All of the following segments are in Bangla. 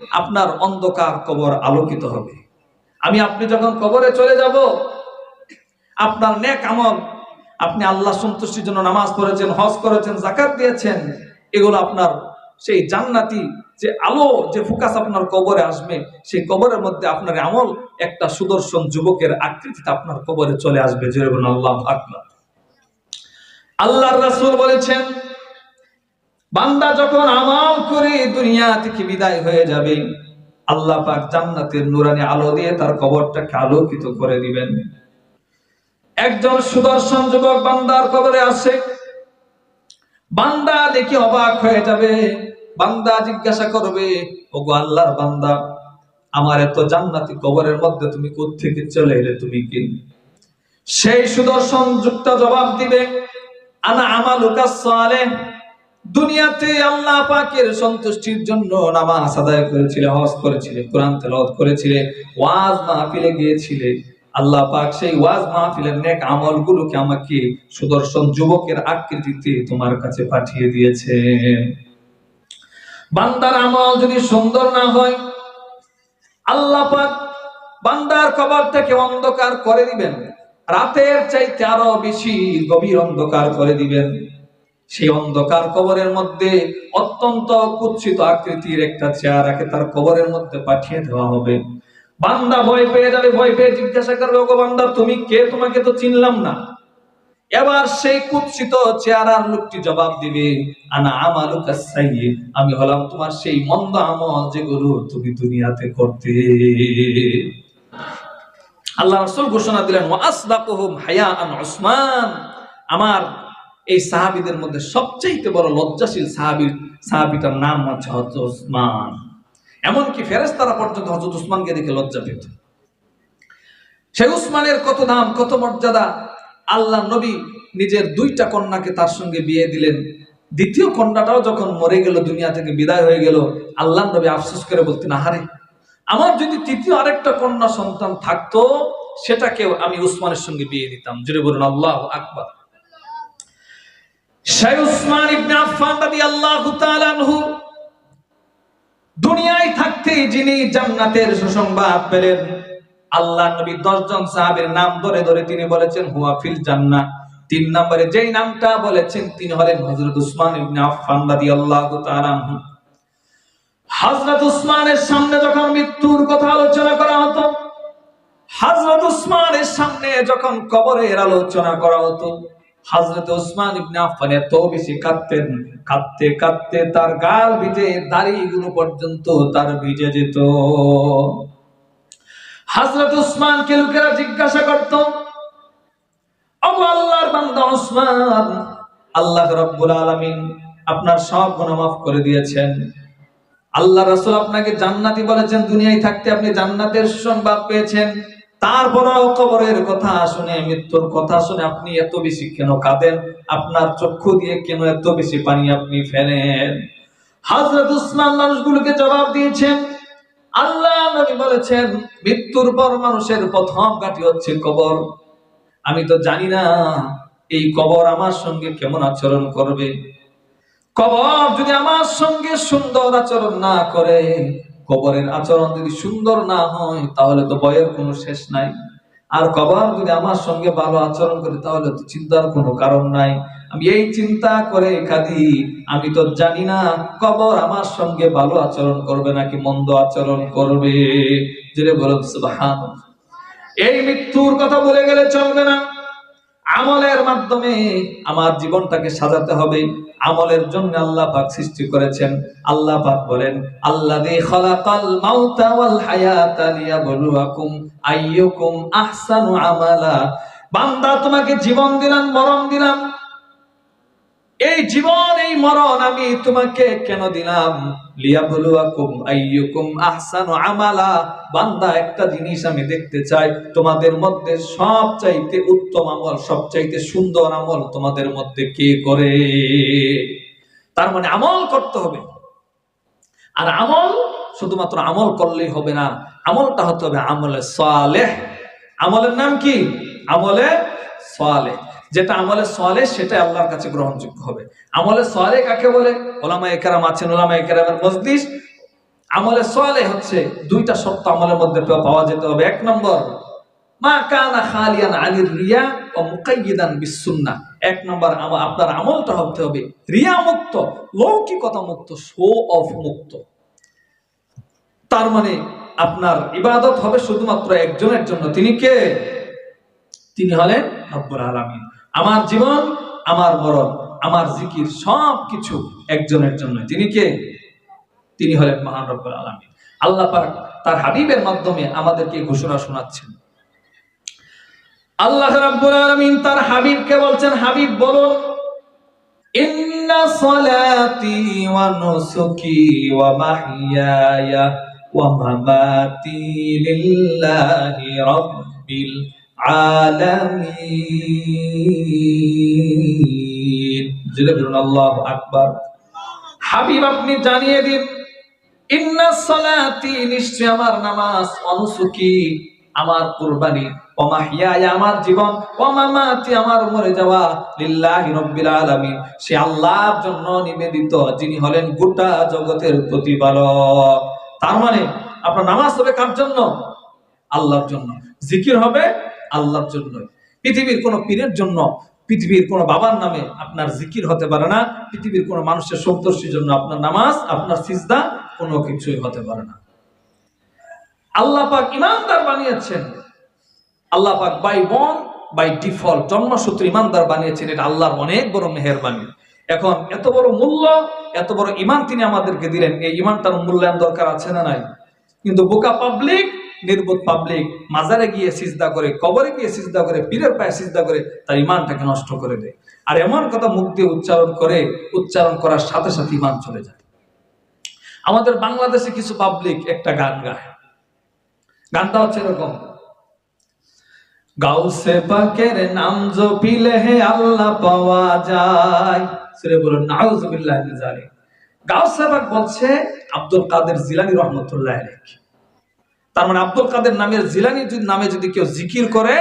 আপনার অন্ধকার কবর আলোকিত হবে। আমি আপনি যখন কবরে চলে যাব, আপনার নেক আমল, আপনি আল্লাহ সন্তুষ্টির জন্য নামাজ পড়েছেন, হজ করেছেন জাকাত দিয়েছেন, এগুলো আপনার সেই জান্নাতি যে আলো, যে ফোকাস আপনার কবরে আসবে, সেই কবরের মধ্যে আপনার আমল একটা সুদর্শন যুবকের আকৃতিতে আপনার কবরে চলে আসবে। জোরে বলুন, আল্লাহ আকবার। আল্লাহর রাসূল বলেছেন বান্দা যখন আমল করে দুনিয়া থেকে বিদায় হয়ে যাবে, আল্লাহ পাক জান্নাতের নুরানি আলো দিয়ে তার কবরটাকে আলোকিত করে দিবেন। একজন সুদর্শন যুবক বান্দার কবরে আসে। বান্দা দেখি অবাক হয়ে যাবে। বান্দা জিজ্ঞাসা করবে, ওগো আল্লাহর বান্দা, আমার এত জান্নাতি কবরের মধ্যে তুমি কোত্থেকে চলে এলে, তুমি কি? সেই সুদর্শন যুক্ত জবাব দিবে, আনা আমালুকা সালেহ। দুনিয়াতে আল্লাহ পাকের সন্তুষ্টির জন্য নামাজ আদায় করেছিলে, হজ করেছিলে, কোরআন তেলাওয়াত করেছিলে, ওয়াজ মাহফিলে গিয়েছিলে। আল্লাহ পাক সেই ওয়াজ মাহফিলের নেক আমলগুলোকে আমাকে সুদর্শন যুবকের আকৃতিতে তোমার কাছে পাঠিয়ে দিয়েছে। বান্দার আমল যদি সুন্দর না হয়, আল্লাহ পাক বান্দার কবরটাকে অন্ধকার করে দিবেন। রাতের চাইতে আরও বেশি গভীর অন্ধকার করে দিবেন। সেই অন্ধকার কবরের মধ্যে অত্যন্ত কুৎসিত আকৃতির একটা চেহারাকে তার কবরের মধ্যে পাঠিয়ে দেওয়া হবে। বান্দা ভয় পেয়ে যাবে, ভয় পেয়ে জিজ্ঞাসা করবে, ওগো বান্দা, তুমি কে? তোমাকে তো চিনলাম না। এবার সেই কুৎসিত চেহারার লোকটি জবাব দিবে, আনা সাইয়্যিদ, আমি হলাম তোমার সেই মন্দ আমল যেগুলো তুমি দুনিয়াতে করতে। আল্লাহ রাসূল ঘোষণা দিলেন, ওয়া আসদাকুহুম হায়াআন আমার এই সাহাবীদের মধ্যে সবচেয়ে বড় লজ্জাশীল সাহাবীর, সাহাবীটার নাম হচ্ছে হযরত উসমান। এমনকি ফেরেশতারা পর্যন্ত হযরত উসমানকে দেখে লজ্জা পেত। সেই উসমানের কত দাম, কত মর্যাদা, আল্লাহ নবী নিজের দুইটা কন্যাকে তার সঙ্গে বিয়ে দিলেন। দ্বিতীয় কন্যাটাও যখন মরে গেল, দুনিয়া থেকে বিদায় হয়ে গেল, আল্লাহ নবী আফসোস করে বলতেন, আহারে, আমার যদি তৃতীয় আরেকটা কন্যা সন্তান থাকতো, সেটাকেও আমি উসমানের সঙ্গে বিয়ে দিতাম। জুড়ে বলুন, আল্লাহ আকবার। উসমান আনহু দুনিয়ায় থাকতে যিনি জান্নাতের সুসংবাদ পেলেন আল্লাহ নবী দশজন সাহাবের নাম ধরে ধরে তিনি বলেছেন, হুয়া ফিল জান্নাহ। তিন নম্বরে যেই নামটা বলেছেন, তিনি হলেন হযরত উসমান ইবনে আফফান রাদিয়াল্লাহু তাআলা আনহু। উসমানের সামনে যখন মৃত্যুর কথা আলোচনা করা হতো, হযরত উসমানের সামনে যখন কবরের আলোচনা করা হতো হযরত উসমান ইবনে আফফান এত বেশি কাঁদতেন, কাঁদতে কাঁদতে তার গাল ভিজে দাড়িগুলো পর্যন্ত তার ভিজে যেত। হযরত উসমানকে লোকেরা জিজ্ঞাসা করত আল্লাহর বান্দা উসমান আল্লাহ রাব্বুল আপনার সব গুনাহ মাফ করে দিয়েছেন। আল্লাহ রাসূল আপনাকে জান্নাতি বলেছেন, দুনিয়ায় থাকতে আপনি জান্নাতের সুসংবাদ পেয়েছেন। তারপরও কবরের কথা শুনে, মৃত্যুর কথা শুনে আপনি এত বেশি কেন কাঁদেন? আপনার চক্ষু দিয়ে কেন এত বেশি পানি আপনি ফেলেন? হযরত উসমান মানুষগুলোকে জবাব দিয়েছেন, আল্লাহ নবী বলেছেন, মৃত্যুর পর মানুষের প্রথম কাটি হচ্ছে কবর। আমি তো জানি না এই কবর আমার সঙ্গে কেমন আচরণ করবে। কবর যদি আমার সঙ্গে সুন্দর আচরণ না করে কবরের আচরণ যদি সুন্দর না হয়, তাহলে তো বয়ের কোনো শেষ নাই। আর কবর যদি আমার সঙ্গে ভালো আচরণ করে, তাহলে তো চিন্তার কোনো কারণ নাই। আমি এই চিন্তা করে কাঁদি, আমি তো জানি না কবর আমার সঙ্গে ভালো আচরণ করবে নাকি মন্দ আচরণ করবে। যেটা বলেন এই মৃত্যুর কথা বলে গেলে চলবে না। আমলের মাধ্যমে আমার জীবনটাকে সাজাতে হবে। আমলের জন্য আল্লাহ পাক সৃষ্টি করেছেন। আল্লাহ পাক বলেন, আল্লাযী খালাকাল মাউতা ওয়াল হায়াতা লিয়াবলুয়াকুম আইয়ুকুম আহসানু আমালা। বান্দা, তোমাকে জীবন দিলাম, মরণ দিলাম। এই জীবন, এই মরণ আমি তোমাকে কেন দিলাম? লিয়াবলুয়াকুম আইয়ুকুম আহসানু আমালা। বান্দা, একটা জিনিস আমি দেখতে চাই, তোমাদের মধ্যে সবচাইতে উত্তম আমল, সবচাইতে সুন্দর আমল তোমাদের মধ্যে কে করে? তার মানে আমল করতে হবে। আর আমল শুধুমাত্র আমল করলেই হবে না, আমলটা হতে হবে আমলে সালেহ। আমলের নাম কি? আমলে সালেহ। যেটা আমলে সলে সেটা আল্লাহর কাছে গ্রহণযোগ্য হবে। আমলে সলে কাকে বলে? ওলামা একরাম আছেন ওলামা একরামের মজলিস। আমলে সোয়ালে হচ্ছে দুইটা শর্ত আমলের মধ্যে পাওয়া যেতে হবে। এক নম্বর, মা কানা খালিয়ান আনির রিয়া ও মুকাইয়িদান বিসুন্নাহ এক নম্বর আপনার আমলটা হতে হবে রিয়া মুক্ত লৌকিকতা মুক্ত শো অফ মুক্ত। তার মানে আপনার ইবাদত হবে শুধুমাত্র একজনের জন্য। তিনি কে? তিনি হলেন রব্বুল আলামিন। আমার জীবন, আমার মরণ, আমার জিকির সব কিছু একজনের জন্য। তিনি কে? তিনি হলেন মহান রব্বুল আলামিন। আল্লাহ পাক তার হাবিবের মাধ্যমে আমাদেরকে ঘোষণা শোনাচ্ছেন। আল্লাহ রাব্বুল আলামিন তার হাবিবকে বলছেন, হাবিব, বলো, ইন্না সলাতি ওয়া নুসুকি ওয়া মাহইয়ায়া ওয়া মামাতি লিল্লাহি রাব্বিল হাবিব, আপনি জানিয়ে দিন আমার জীবন ও আমার মরে যাওয়া, লিল্লাহি রাব্বিল আলামিন। সে আল্লাহর জন্য নিবেদিত, যিনি হলেন গোটা জগতের প্রতিপালক। তার মানে আপনার নামাজ হবে কার জন্য? আল্লাহর জন্য। জিকির হবে আল্লাহর জন্য পৃথিবীর কোন পীরের জন্য, পৃথিবীর কোন বাবার নামে আপনার জিকির হতে পারে না, পৃথিবীর কোন মানুষের সন্তোষীর জন্য আপনার নামাজ, আপনার সিজদা কোনো কিছুই হতে পারে না। আল্লাহ পাক ইমানদার বানিয়েছেন। আল্লাহ পাক বাই বন বাই ডিফল্ট জন্মসূত্র ইমানদার বানিয়েছেন, এটা আল্লাহর অনেক বড় মেহেরবানি। এখন এত বড় মূল্য, এত বড় ইমান তিনি আমাদেরকে দিলেন, এই ইমানটার মূল্যায়ন দরকার আছে না নাই? কিন্তু বোকা পাবলিক নির্বোধ পাবলিক মাজারে গিয়ে সিজদা করে, কবরে গিয়ে সিজদা করে, পীরের পায়ে সিজদা করে, তার ইমানটাকে নষ্ট করে দেয়। আর এমন কথা মুখ দিয়ে উচ্চারণ করে, উচ্চারণ করার সাথে সাথে ইমান চলে যায়। আমাদের বাংলাদেশে কিছু পাবলিক একটা গান গায়। গানটা হচ্ছে এরকম। গাউসে পাকের নাম জপিলে হে আল্লাহ পাওয়া যায়। সুরে বলুন, নাউজুবিল্লাহ গাউসে পাক বলছে আব্দুল কাদের জিলানী রহমতুল্লাহ আলাইহি। তার মানে আব্দুল কাদের নামের জিলানি নামে যদি কেউ জিকির করে,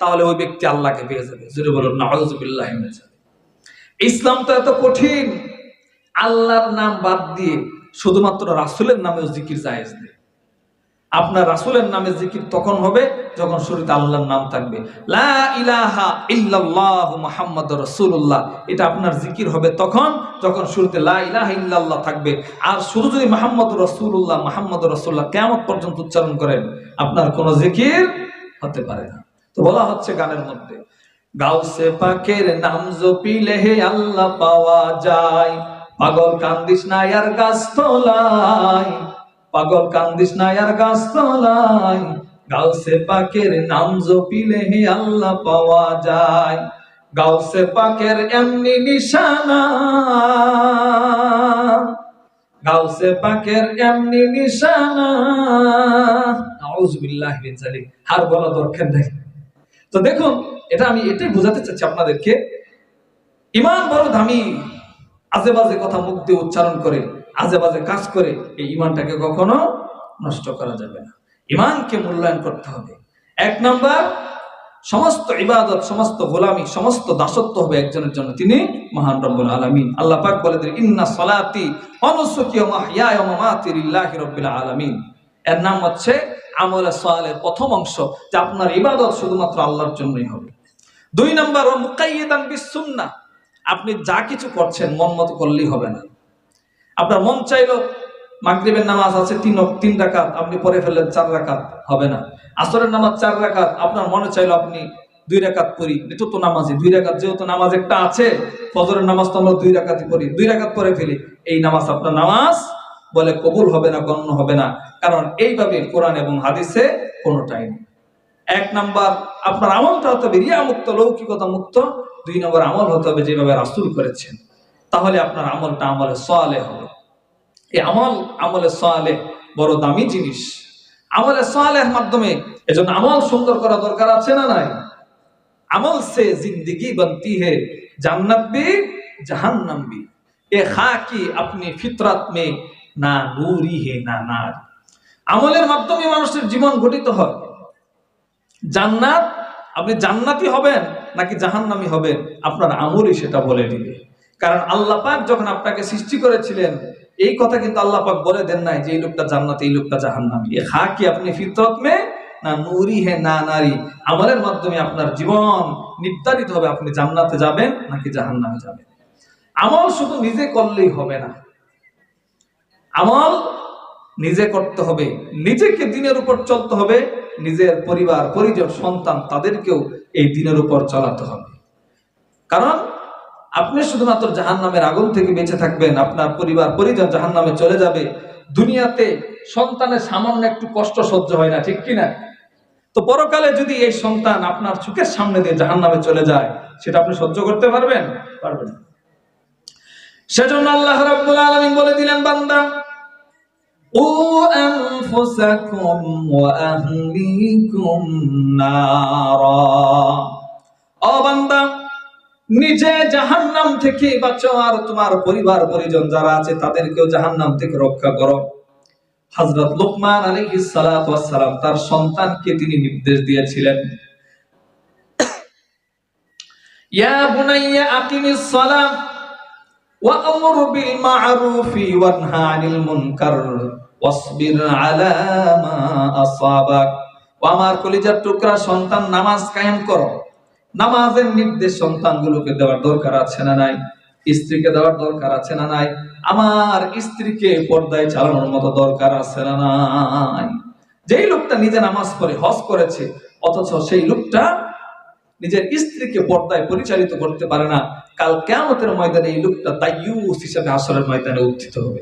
তাহলে ওই ব্যক্তি আল্লাহকে পেয়ে যাবে। যদি বলুন না ইসলাম তো এত কঠিন। আল্লাহর নাম বাদ দিয়ে শুধুমাত্র রাসুলের নামেও জিকির জায়েজ নেই। আপনার রাসূলের নামে জিকির তখন হবে, যখন শুরুতে আল্লাহর নাম থাকবে। এটা আপনার জিকির হবে তখন, যখন শুরুতে থাকবে। আর শুধু যদি পর্যন্ত উচ্চারণ করেন, আপনার কোনো জিকির হতে পারে না। তো বলা হচ্ছে গানের মধ্যে, গাউসে পাকের নাম জপিলে হে আল্লাহ পাওয়া যায়, পাগল কান্দিস না পাগল কান্দিস না আর গাছ তোলায় গাউসে পাকের নাম জপিলে হে আল্লাহ পাওয়া যায়। গাউসে পাকের এমনি নিশানা, গাউসে পাকের এমনি নিশানা। আউযুবিল্লাহি মিন জালিক আর বলা দরকার নাই তো দেখুন, এটা আমি এটাই বোঝাতে চাচ্ছি আপনাদেরকে। ইমান বড় দামি আজে বাজে কথা মুখ দিয়ে উচ্চারণ করে। আজে বাজে কাজ করে এই ইমানটাকে কখনো নষ্ট করা যাবে না। ইমানকে মূল্যায়ন করতে হবে। এক নাম্বার, সমস্ত ইবাদত, সমস্ত গোলামি, সমস্ত দাসত্ব হবে একজনের জন্য। তিনি মহান রব্বুল আলামিন। আল্লাহ পাক বলে দিলেন, ইন্না সলাতি ওয়া নুসুকি ওয়া মাহইয়ায়া ওয়া মামাতি লিল্লাহি রাব্বিল আলামিন। এর নাম হচ্ছে আমলে সালের প্রথম অংশ, যে আপনার ইবাদত শুধুমাত্র আল্লাহর জন্যই হবে। দুই নম্বর ও মুকাইয়িদান বিসুন্নাহ আপনি যা কিছু করছেন মন মতো করলেই হবে না। আপনার মন চাইলো মাগরিবের নামাজ আছে তিন তিন রাকাত, আপনি পরে ফেললেন চার রাকাত, হবে না। আসরের নামাজ চার রাকাত, আপনার মনে চাইলো আপনি দুই রাকাত পড়ি এটা তো নামাজে দুই রাকাত যেহেতু নামাজ একটা আছে, ফজরের নামাজ তো আমরা দুই রাকাতই পড়ি। দুই রাকাত পরে ফেলি, এই নামাজ আপনার নামাজ বলে কবুল হবে না, গণ্য হবে না। কারণ এইভাবে কোরআন এবং হাদিসে কোনোটাই নেই। এক নাম্বার, আপনার আমলটা হতে হবে, রিয়া মুক্ত, লৌকিকতা মুক্ত। দুই নম্বর, আমল হতে হবে যেভাবে রাসুল করেছেন। তাহলে আপনার আমলটা আমলে সোয়ালে হবে। এই আমল, আমলে সোয়ালে বড় দামি জিনিস। আমলে সোয়ালের মাধ্যমে এজন্য আমল সুন্দর করা দরকার আছে না নাই? আমল সে জিন্দিগি বন্তি হে জান্নাতবি জাহান্নামবি এ খা কি আপনি ফিতরাত মে, না ना হে, না ना আমলের মাধ্যমে মানুষের জীবন গঠিত হয়। জান্নাত, আপনি জান্নাতি হবেন নাকি জাহান্নামি হবেন? আপনার আমলই সেটা বলে দিবে। কারণ আল্লাহ পাক যখন আপনাকে সৃষ্টি করেছিলেন, এই কথা কিন্তু আল্লাহ পাক বলে দেন নাই যে, এই লোকটা জান্নাতে, এই লোকটা জাহান্নামী। এ হা কি আপনি ফিতরত মে? না নুরি হে, না নারী। আমলের মাধ্যমে আপনার জীবন নির্ধারিত হবে, আপনি জান্নাতে যাবেন নাকি জাহান্নামে যাবেন। আমল শুধু নিজে করলেই হবে না। আমল নিজে করতে হবে, নিজেকে দিনের উপর চলতে হবে, নিজের পরিবার, পরিজন, সন্তান, তাদেরকেও এই দিনের উপর চলাতে হবে। কারণ আপনি শুধুমাত্র জাহান নামের আগুন থেকে বেঁচে থাকবেন, আপনার পরিবার, পরিজন জাহান নামে চলে যাবে। দুনিয়াতে সন্তানের সামান্য একটু কষ্ট সহ্য হয় না, ঠিক কিনা? তো পরকালে যদি এই সন্তান আপনার চোখের সামনে দিয়ে জাহান নামে চলে যায়, সেটা আপনি সহ্য করতে পারবেন? পারবেন সেজন্য আল্লাহ রাব্বুল আলামিন বলে দিলেন, বান্দা ও আনফুসাকুম ওয়া আহলিকুম নারা। ও বান্দা নিজে জাহান নাম থেকে বাঁচো আর তোমার পরিবার, পরিজন যারা আছে তাদেরকেও জাহান নাম থেকে রক্ষা করো। হজরত লোকমান আলী সালাম তার সন্তানকে তিনি নির্দেশ দিয়েছিলেন। আমার কলিজার টুকরা সন্তান নামাজ কায়েম করো। নামাজের নির্দেশ সন্তানগুলোকে দেওয়ার দরকার আছে না নাই? স্ত্রীকে দেওয়ার দরকার আছে না নাই? আমার স্ত্রীকে পর্দায় চালানোর মতো দরকার আছে না নাই? যেই লোকটা নিজে নামাজ পড়ে, হজ করেছে, অথচ সেই লোকটা নিজের স্ত্রীকে পর্দায় পরিচালিত করতে পারে না, কাল কেমতের ময়দানে এই লোকটা দায়ুস হিসাবে আসরের ময়দানে উত্থিত হবে।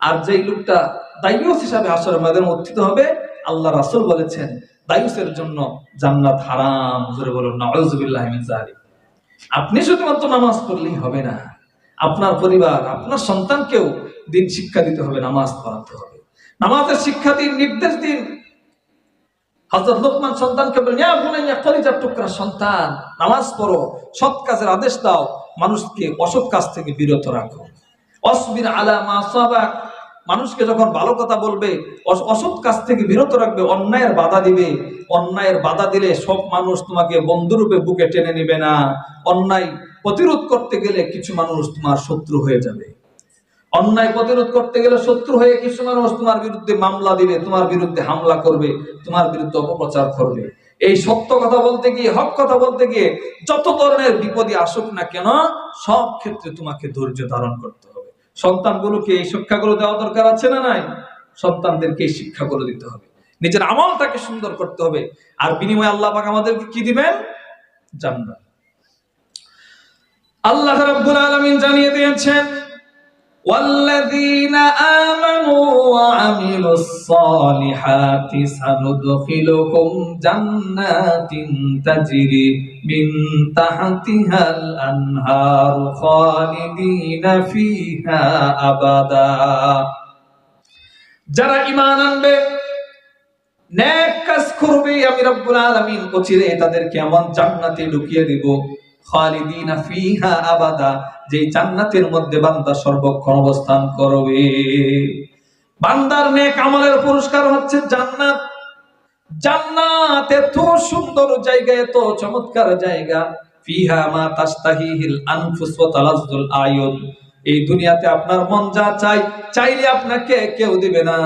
আর যেই লোকটা দায়ুস হিসাবে আসরের ময়দানে উত্থিত হবে, আল্লাহ রাসুল বলেছেন দায়ুসের জন্য জান্নাত হারাম। জোরে বলুন নাউযুবিল্লাহ যালিক। আপনি শুধুমাত্র নামাজ পড়লেই হবে না। আপনার পরিবার, আপনার সন্তানকেও দিন শিক্ষা দিতে হবে, নামাজ পড়াতে হবে। নামাজের শিক্ষা দিন, নির্দেশ দিন। হযরত লোকমান সন্তানকে বলেন কলিজার টুকরা সন্তান, নামাজ পড়ো, সৎ কাজের আদেশ দাও, মানুষকে অসৎ কাজ থেকে বিরত রাখো। অসবির আলা মা সাবাক মানুষকে যখন ভালো কথা বলবে, অস- অসৎ কাজ থেকে বিরত রাখবে, অন্যায়ের বাধা দিবে। অন্যায়ের বাধা দিলে সব মানুষ তোমাকে বন্ধুরূপে বুকে টেনে নিবে না। অন্যায় প্রতিরোধ করতে গেলে কিছু মানুষ তোমার শত্রু হয়ে যাবে। অন্যায় প্রতিরোধ করতে গেলে শত্রু হয়ে কিছু মানুষ তোমার বিরুদ্ধে মামলা দিবে, তোমার বিরুদ্ধে হামলা করবে, তোমার বিরুদ্ধে অপপ্রচার করবে। এই সত্য কথা বলতে গিয়ে, হক কথা বলতে গিয়ে যত ধরনের বিপদে আসুক না কেন, সব ক্ষেত্রে তোমাকে ধৈর্য ধারণ করতে সন্তানগুলোকে এই শিক্ষাগুলো দেওয়া দরকার আছে না নাই? সন্তানদেরকে এই শিক্ষাগুলো দিতে হবে। নিজের আমলটাকে সুন্দর করতে হবে। আর বিনিময়ে আল্লাহ পাক আমাদেরকে কি দিবেন? জান্নাত। আল্লাহ রাব্বুল আলামিন জানিয়ে দিয়েছেন والذين آمنوا وعملوا الصالحات سندخلكم جنات تجري من تحتها الأنهار خالدين فيها أبدا যারা ঈমান আনবে নেক কাজ করবে আমি রব্বুল আলামিন অচিরে তাদেরকে এমন জান্নাতে ঢুকিয়ে দিব যে জান্নাতের মধ্যে বান্দা সর্বক্ষণ অবস্থান করবে। বান্দার নেক আমলের পুরস্কার হচ্ছে জান্নাত। জান্নাত এত সুন্দর জায়গা, এত চমৎকার জায়গা। ফিহা মা তাস্তাহিহিল আনফুস ওয়া তালাজ্জুল আয়ুন। এই দুনিয়াতে আপনার মন যা চাই, চাইলে আপনাকে কেউ দিবে না।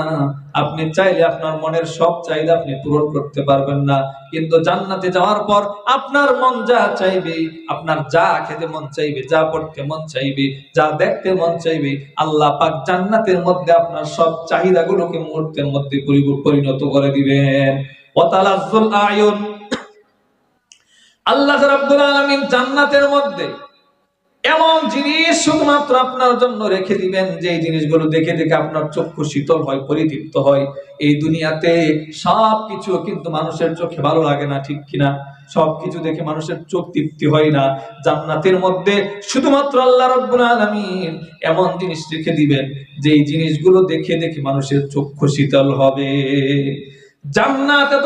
আপনি চাইলে আপনার মনের সব চাইলে আপনি পূরণ করতে পারবেন না। কিন্তু জান্নাতে যাওয়ার পর আপনার মন যা চাইবে, আপনার যা খেতে মন চাইবে, যা পড়তে মন চাইবে, যা দেখতে মন চাইবে, আল্লাহ পাক জান্নাতের মধ্যে আপনার সব চাহিদাগুলোকে মুহূর্তের মধ্যে পরিণত করে দিবেন। আয়ুন। আল্লাহ রাব্বুল আলামিন জান্নাতের মধ্যে এমন জিনিস শুধুমাত্র আপনার জন্য রেখে দিবেন যে জিনিসগুলো দেখে দেখে আপনার চক্ষু শীতল হয় পরিতৃপ্ত হয়। এই দুনিয়াতে সব কিছু কিন্তু মানুষের চোখে ভালো লাগে না, ঠিক কিনা? সবকিছু দেখে মানুষের চোখ তৃপ্তি হয় না। জান্নাতের মধ্যে শুধুমাত্র আল্লাহ রাব্বুল আলামিন এমন জিনিস রেখে দিবেন যে জিনিসগুলো দেখে দেখে মানুষের চক্ষু শীতল হবে। জান্নাত এত